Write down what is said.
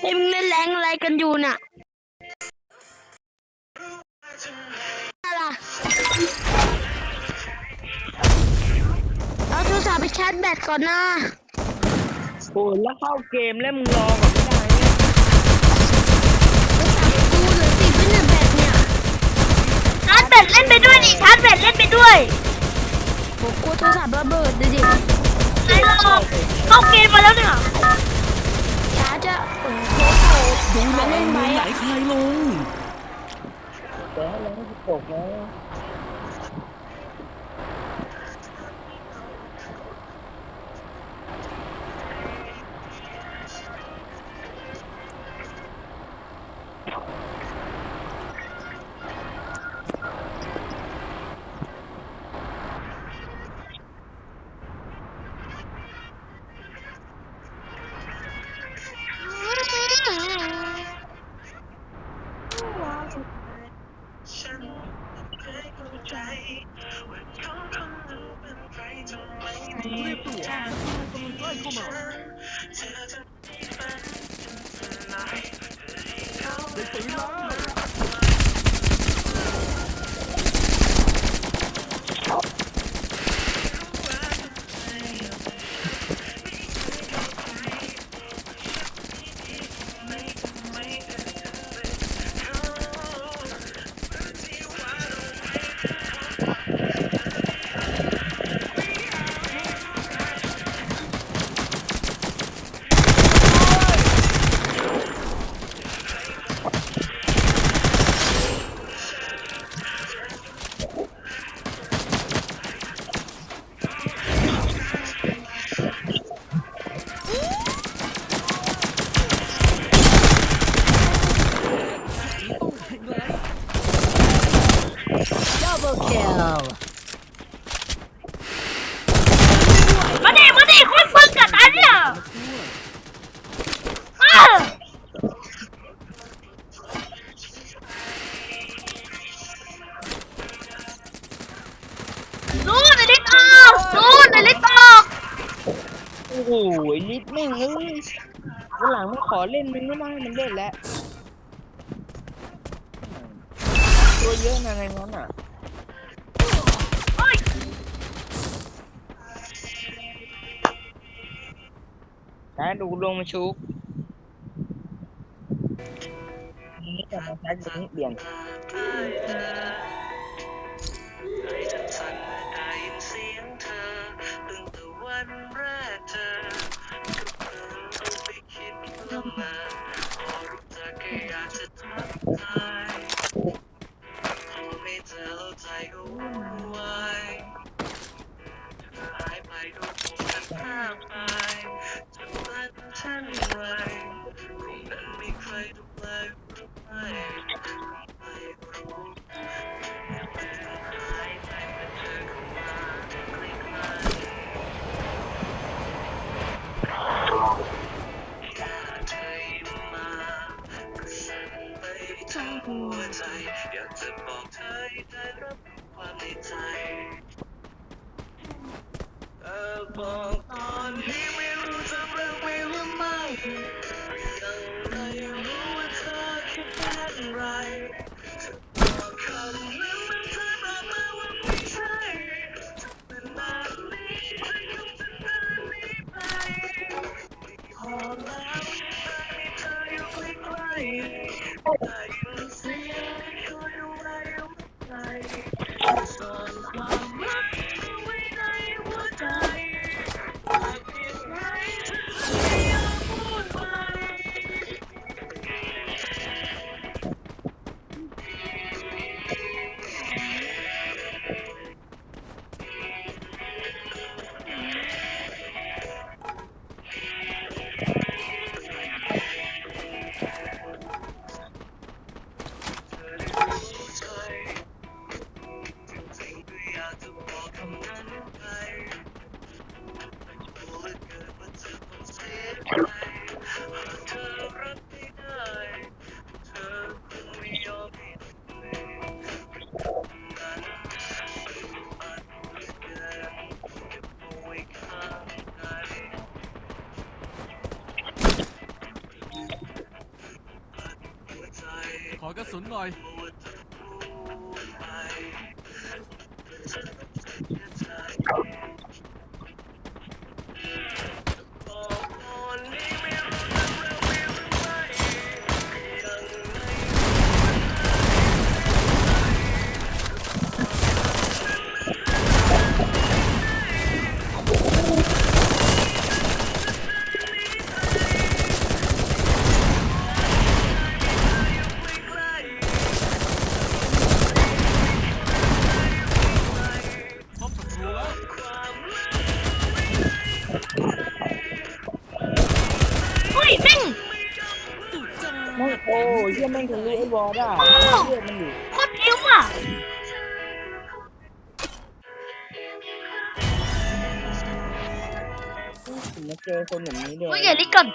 เฮ้ยมึงเล่นแรงอะไรกันอยู่น่ะอะไรเอาโทรศัพท์ไปชาร์จแบตก่อนนะโอ้ยแล้วเข้าเกมแล้วมึงรอก่อนไม่ได้เนี่ยโทรศัพท์กูเหลือติดไว้เนี่ยแบตเนี่ยชาร์จแบตเล่นไปด้วยดิชาร์จแบตเล่นไปด้วยโหกลัวโทรศัพท์ระเบิดดูดิ ไอ้เราเข้าเกมมาแล้วเนี่ยชาร์ จะโอ้โหหาเล่นไหมไหนใครลงแต่ให้เราไม่ตกแล้ว รียบตัวกำลังใกล้เข้ามาเด้ปืนแล้วมาดิมาดิโคนเบิ่งกับตาเนี่ยอ้าวรู้ในลิตออกรู้ในลิตออกโอ้โหลิฟต์ไม่งเอ้ยวันหลังมึงขอเล่นมึงไม่ได้มันเล่นแล้ว ตัวเยอะนะในนั้นอะ นะดูลงมาชุกนี่จะมาใช้ตรงนี้เปลี่ยนได้ยินเสียงเธ อยากจะบอกเธอได้รับความในใจเธอบอกตอนนี้ไม่รู้จะรักไม่รู้ไม่ ระสุนหน่อย อ้ยเหี้ยแม่งทะลุไอ้วอลได้เลือดมันอยู่โคตรผิวอะถึงมาเจอคนแบบนี้ด้วย มึงอย่าลิกก่อน